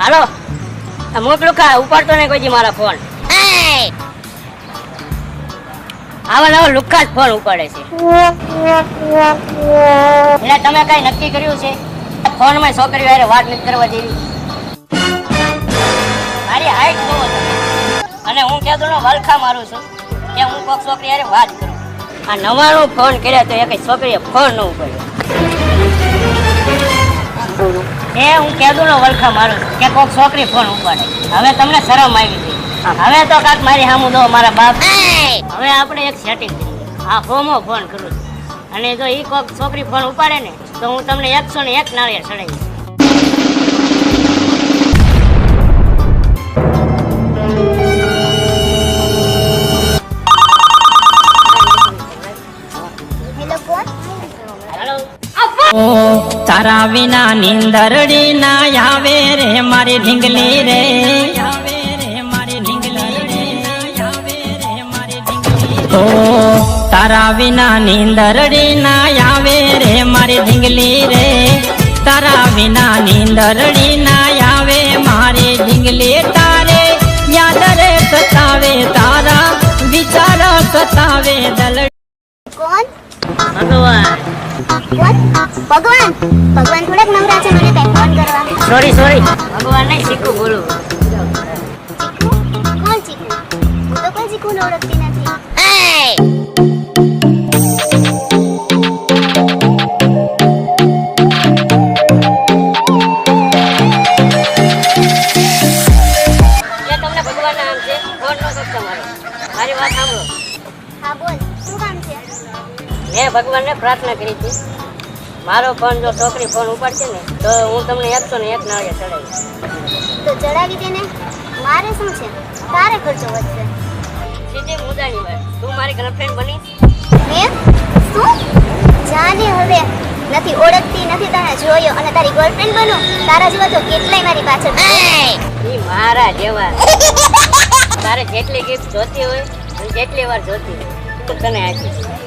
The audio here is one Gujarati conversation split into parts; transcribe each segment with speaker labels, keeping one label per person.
Speaker 1: હાલો. મોકલું ખા ઉપાડતો નહીં કોઈ મારા ફોન. આવા નવા લુખા જ ફોન ઉપાડે છે. એટલે તમે કઈ નક્કી કર્યું છે? ફોનમાં છોકરી હારે વાત નથી કરવા જેવી. મારી હાઈટ જોવો અને હું કહેતો નો વલખા મારું છું કે હું કોક છોકરી હારે વાત કરું. આ નવાણું ફોન કર્યા તો એક છોકરીએ ફોન ન ઉપાડ્યો. એ હું કહેતો ને વલખા મારું કે કોક છોકરી ફોન ઉપાડે. હવે તમને શરમ આવી ગઈ. હવે તો કાક મારી સામું દો મારા બાપ. હવે આપણે એક સેટિંગ આ ફોમો ફોન કરું અને જો એ કોક છોકરી ફોન ઉપાડે ને, તો હું તમને એકસો ને એક નાળિયા ચડાવીશ.
Speaker 2: તારા વિના નિંદરડી ના આવે રે મારી ઢીંગલી રે. આવે રે મારી ઢીંગલી રે આવે રે મારી ઢીંગલી ઓ તારા વિના નિંદરડી ના આવે રે મારી ઢીંગલી રે. તારા વિના નિંદરડી ના આવે મારી ઢીંગલી તારે યાદ રે સતાવે તારા વિચાર સતાવે દલ
Speaker 3: કોણ?
Speaker 1: ભગવાન.
Speaker 3: ભગવાન! ભગવાન થોડાક નવરા છે મને કઈ ફોન કરવા
Speaker 1: સોરી સોરી ભગવાન નહીં શીખું બોલું.
Speaker 3: કોણ ચીકુ હું તો કોઈ ઓળખતી નથી.
Speaker 1: ભગવાનને પ્રાર્થના કરી હતી. મારો ફોન જો છોકરી ફોન ઉપાડશે ને તો હું તમને એકસો ને એક નાળિયા ચડાવીશ.
Speaker 3: તો ચડાવી દેને મારે શું છે? તારે ખર્ચો વધશે.
Speaker 1: સીધી મુદાની વાત તું મારી ગર્લફ્રેન્ડ બની
Speaker 3: મેં? શું? જાને હવે. નથી ઓળખતી નથી તને જોયો અને તારી ગર્લફ્રેન્ડ બનો તારા જેવા તો કેટલાય મારી પાછળ.
Speaker 1: ઈ મારા જેવા. તારે જેટલી ગિફ્ટ જોતી હોય અને જેટલી વાર જોતી હોય તો તને આપીશ.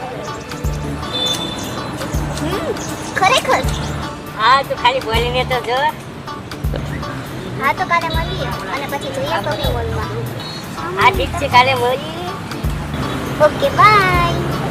Speaker 3: ખરેખર?
Speaker 1: હા તો ખાલી બોલીને તો જો.
Speaker 3: હા તો કાલે મળીએ. અને પછી જોઈએ તો મોલમાં
Speaker 1: હા ઠીક છે કાલે મળીએ.
Speaker 3: Okay bye.